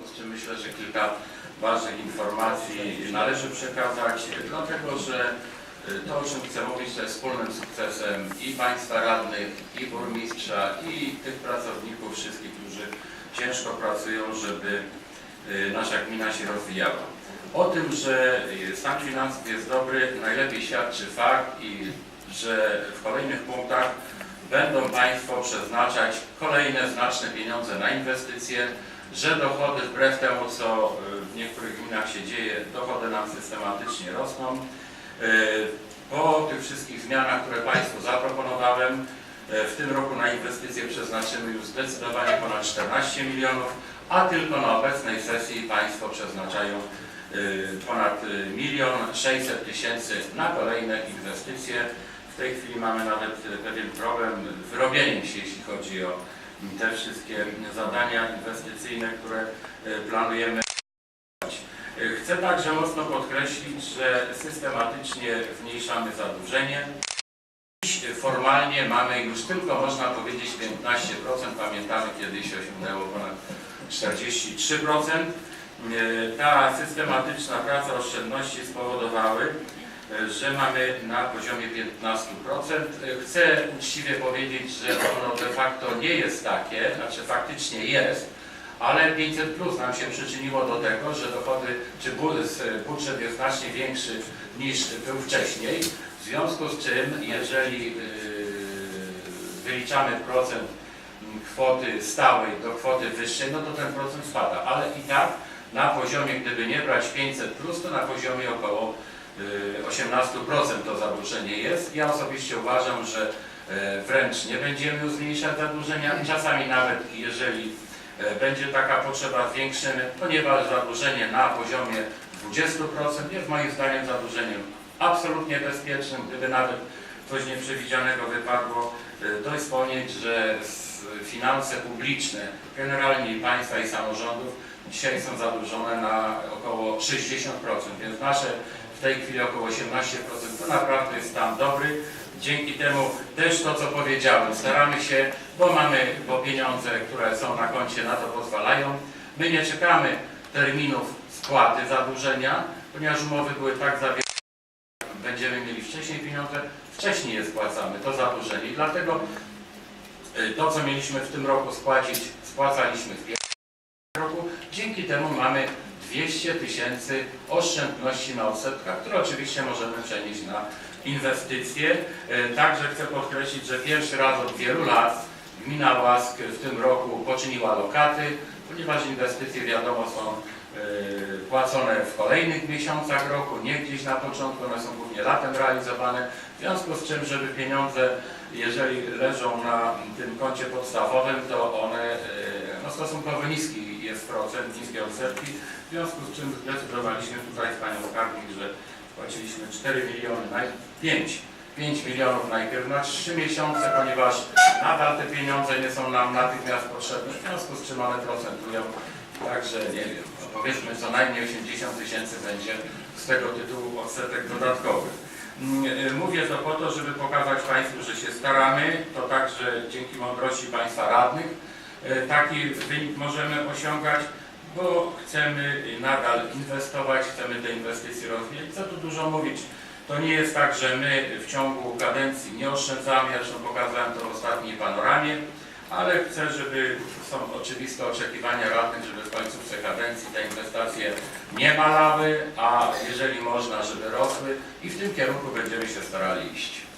związku z czym myślę, że kilka ważnych informacji należy przekazać, dlatego że y, to, o czym chcę mówić, to jest wspólnym sukcesem i Państwa radnych, i burmistrza, i tych pracowników, wszystkich, którzy ciężko pracują, żeby y, nasza gmina się rozwijała. O tym, że y, stan finansów jest dobry, najlepiej świadczy fakt i że w kolejnych punktach będą Państwo przeznaczać kolejne znaczne pieniądze na inwestycje, że dochody wbrew temu, co y, w niektórych gminach się dzieje, dochody nam systematycznie rosną. Y, Po tych wszystkich zmianach, które Państwu zaproponowałem, y, w tym roku na inwestycje przeznaczymy już zdecydowanie ponad 14 milionów, a tylko na obecnej sesji Państwo przeznaczają ponad milion 600 tysięcy na kolejne inwestycje. W tej chwili mamy nawet pewien problem z wyrobieniem się, jeśli chodzi o te wszystkie zadania inwestycyjne, które y, planujemy. Y, Chcę także mocno podkreślić, że systematycznie zmniejszamy zadłużenie. Y, formalnie mamy już tylko, można powiedzieć, 15%. Pamiętamy, kiedyś osiągnęło ponad 43%. Y, Ta systematyczna praca oszczędności spowodowały, że mamy na poziomie 15%. Y, Chcę uczciwie powiedzieć, że ono de facto nie jest takie, znaczy faktycznie jest, ale 500 plus nam się przyczyniło do tego, że dochody, czy budżet jest znacznie większy niż był wcześniej, w związku z czym, jeżeli yy, wyliczamy procent kwoty stałej do kwoty wyższej, no to ten procent spada, ale i tak na poziomie, gdyby nie brać 500 plus, to na poziomie około 18% to zadłużenie jest. Ja osobiście uważam, że e, wręcz nie będziemy zmniejszać zadłużenia, czasami nawet jeżeli E, będzie taka potrzeba zwiększymy, ponieważ zadłużenie na poziomie 20% jest moim zdaniem zadłużeniem absolutnie bezpiecznym. Gdyby nawet coś nieprzewidzianego wypadło, e, dość wspomnieć, że finanse publiczne, generalnie państwa i samorządów, dzisiaj są zadłużone na około 60%, więc nasze w tej chwili około 18% to naprawdę jest stan dobry. Dzięki temu też to, co powiedziałem, staramy się, bo mamy, bo pieniądze, które są na koncie na to pozwalają. My nie czekamy terminów spłaty zadłużenia, ponieważ umowy były tak zawierane, będziemy mieli wcześniej pieniądze, wcześniej je spłacamy, to zadłużenie. I dlatego y, to, co mieliśmy w tym roku spłacić, spłacaliśmy w pierwszym roku. Dzięki temu mamy 200 tysięcy oszczędności na odsetkach, które oczywiście możemy przenieść na inwestycje. E, Także chcę podkreślić, że pierwszy raz od wielu lat gmina Łask w tym roku poczyniła lokaty, ponieważ inwestycje wiadomo są płacone w kolejnych miesiącach roku, nie gdzieś na początku, one są głównie latem realizowane. W związku z czym, żeby pieniądze, jeżeli leżą na tym koncie podstawowym, to one e, no, stosunkowo niski jest procent, niskie odsetki. W związku z czym zdecydowaliśmy tutaj z Panią Skarbnik, że płaciliśmy 4 miliony, naj- 5, 5 milionów najpierw na 3 miesiące, ponieważ nadal te pieniądze nie są nam natychmiast potrzebne, w związku z czym one procentują. Także nie wiem, powiedzmy co najmniej 80 tysięcy będzie z tego tytułu odsetek dodatkowych. Mm, y, Mówię to po to, żeby pokazać Państwu, że się staramy, to także dzięki mądrości Państwa radnych y, taki wynik możemy osiągać bo chcemy nadal inwestować, chcemy te inwestycje rozwijać. Co tu dużo mówić? To nie jest tak, że my w ciągu kadencji nie oszczędzamy, zresztą pokazałem to w ostatniej panoramie, ale chcę, żeby są oczywiste oczekiwania radnych, żeby w końcówce kadencji te inwestycje nie malały, a jeżeli można, żeby rosły i w tym kierunku będziemy się starali iść.